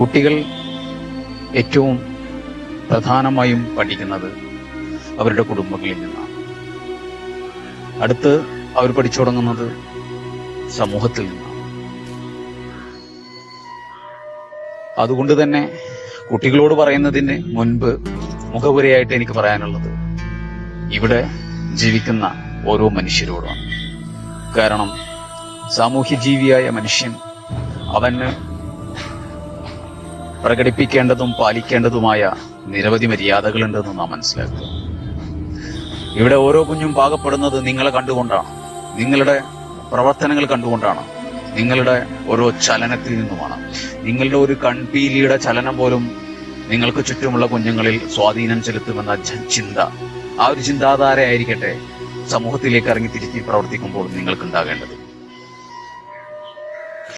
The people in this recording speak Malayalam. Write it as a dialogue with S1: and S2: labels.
S1: കുട്ടികൾ ഏറ്റവും പ്രധാനമായും പഠിക്കുന്നത് അവരുടെ കുടുംബങ്ങളിൽ നിന്നാണ്. അടുത്ത് അവർ പഠിച്ചു തുടങ്ങുന്നത് സമൂഹത്തിൽ നിന്നാണ്. അതുകൊണ്ട് തന്നെ കുട്ടികളോട് പറയുന്നതിന് മുൻപ് മുഖപുരയായിട്ട് എനിക്ക് പറയാനുള്ളത് ഇവിടെ ജീവിക്കുന്ന ഓരോ മനുഷ്യരോടാണ്. കാരണം സാമൂഹ്യ ജീവിയായ മനുഷ്യൻ അവന് പ്രകടിപ്പിക്കേണ്ടതും പാലിക്കേണ്ടതുമായ നിരവധി മര്യാദകളുണ്ടെന്ന് നാം മനസ്സിലാക്കുക ഇവിടെ ഓരോ കുഞ്ഞും പാകപ്പെടുന്നത് നിങ്ങളെ കണ്ടുകൊണ്ടാണ്. നിങ്ങളുടെ പ്രവർത്തനങ്ങൾ കണ്ടുകൊണ്ടാണ്. നിങ്ങളുടെ ഓരോ ചലനത്തിൽ നിന്നുമാണ്. നിങ്ങളുടെ ഒരു കൺപീലിയുടെ ചലനം പോലും നിങ്ങൾക്ക് ചുറ്റുമുള്ള കുഞ്ഞുങ്ങളിൽ സ്വാധീനം ചെലുത്തുമെന്ന ചിന്ത ആ ഒരു ചിന്താധാരയായിരിക്കട്ടെ സമൂഹത്തിലേക്ക് ഇറങ്ങി തിരിച്ച് പ്രവർത്തിക്കുമ്പോൾ നിങ്ങൾക്ക് ഉണ്ടാകേണ്ടത്